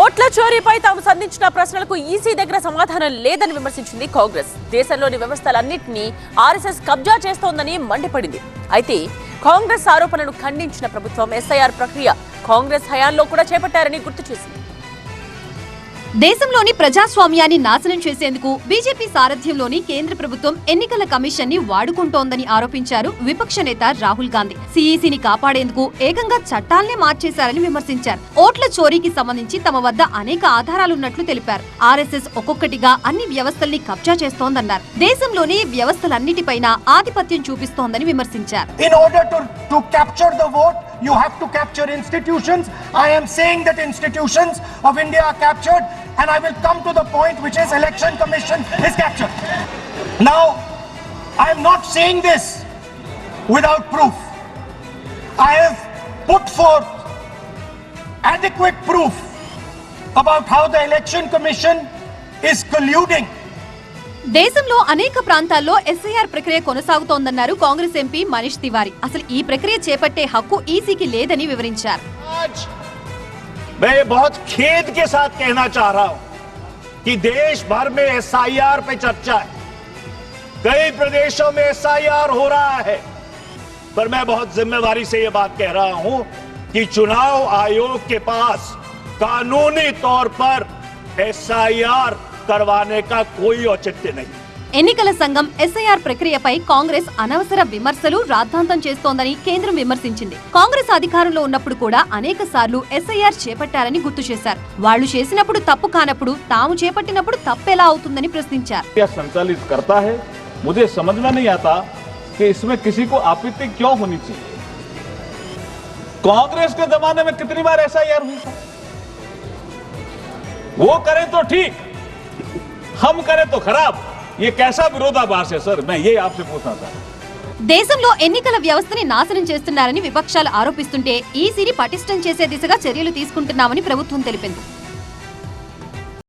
ఓట్ల చోరీపై తాము సంధించిన ప్రశ్నలకు ఈసీ దగ్గర సమాధానం లేదని విమర్శించింది కాంగ్రెస్. దేశంలోని వ్యవస్థలన్నింటినీ ఆర్ఎస్ఎస్ కబ్జా చేస్తోందని మండిపడింది. అయితే కాంగ్రెస్ ఆరోపణను ఖండించిన ప్రభుత్వం ఎస్ఐఆర్ ప్రక్రియ కాంగ్రెస్ హయాంలో కూడా చేపట్టారని గుర్తు చేసింది. దేశంలోని ప్రజాస్వామ్యాన్ని నాశనం చేసేందుకు బీజేపీ సారథ్యంలోని కేంద్ర ప్రభుత్వం ఎన్నికల కమిషన్ని వాడుకుంటోందని ఆరోపించారు విపక్ష నేత రాహుల్ గాంధీ. సీఈసీని కాపాడేందుకు ఏకంగా చట్టాలనే మార్చేశారని విమర్శించారు. ఓట్ల చోరీకి సంబంధించి తమ వద్ద అనేక ఆధారాలున్నట్లు తెలిపారు. ఆర్ఎస్ఎస్ ఒక్కొక్కటిగా అన్ని వ్యవస్థల్ని కబ్జా చేస్తోందన్నారు. దేశంలోని వ్యవస్థలన్నిటిపైన ఆధిపత్యం చూపిస్తోందని విమర్శించారు. You have to capture institutions. I am saying that institutions of India are captured, and I will come to the point which is election commission is captured. Now, I am not saying this without proof. I have put forth adequate proof about how the election commission is colluding దేశంలో అనేక ప్రాంతాల్లో SIR ప్రక్రియ కొనసాగుతోందన్నారు Congress MP Manish Tiwari అసలు ఈ ప్రక్రియ చేపట్టే హక్కు ఈసీకి లేదని వివరించారు मैं ये बहुत खेद के साथ कहना चाह रहा हूँ कि देश भर में एसआईआर पे चर्चा है। कई प्रदेशों में एसआईआर हो रहा है। पर मैं बहुत जिम्मेवारी से ये बात कह रहा हूँ कि चुनाव आयोग के पास कानूनी तौर पर एसआईआर करवाने का कोई औचित्य नहीं। ఎన్నికల సంఘం ఎస్ఐఆర్ ప్రక్రియపై కాంగ్రెస్ అనవసర విమర్శలు రాద్ధాంతం చేస్తోందని కేంద్రం విమర్శించింది కాంగ్రెస్ అధికారంలో ఉన్నప్పుడు కూడా అనేక సార్లు ఎస్ఐఆర్ చేపట్టారని గుర్తు చేశారు వాళ్లు చేసినప్పుడు తప్పు కానప్పుడు తాము చేపట్టినప్పుడు తప్పెలా అవుతుందని ప్రశ్నించారు या संचालित करता है मुझे समझ में नहीं आता कि इसमें किसी को आपत्ति क्यों होनी चाहिए कांग्रेस के जमाने में कितनी बार ऐसा यार हुई था वो करें तो ठीक हम करें तो खराब ये कैसा विरोधाभास है सर मैं ये आपसे पूछना चाहता हूं దేశంలో ఎన్నికల వ్యవస్థని నాశనం చేస్తున్నారని విపక్షాలు ఆరోపిస్తుంటే ఈసీని పటిష్టం చేసే దిశగా చర్యలు తీసుకుంటున్నామని ప్రభుత్వం తెలిపింది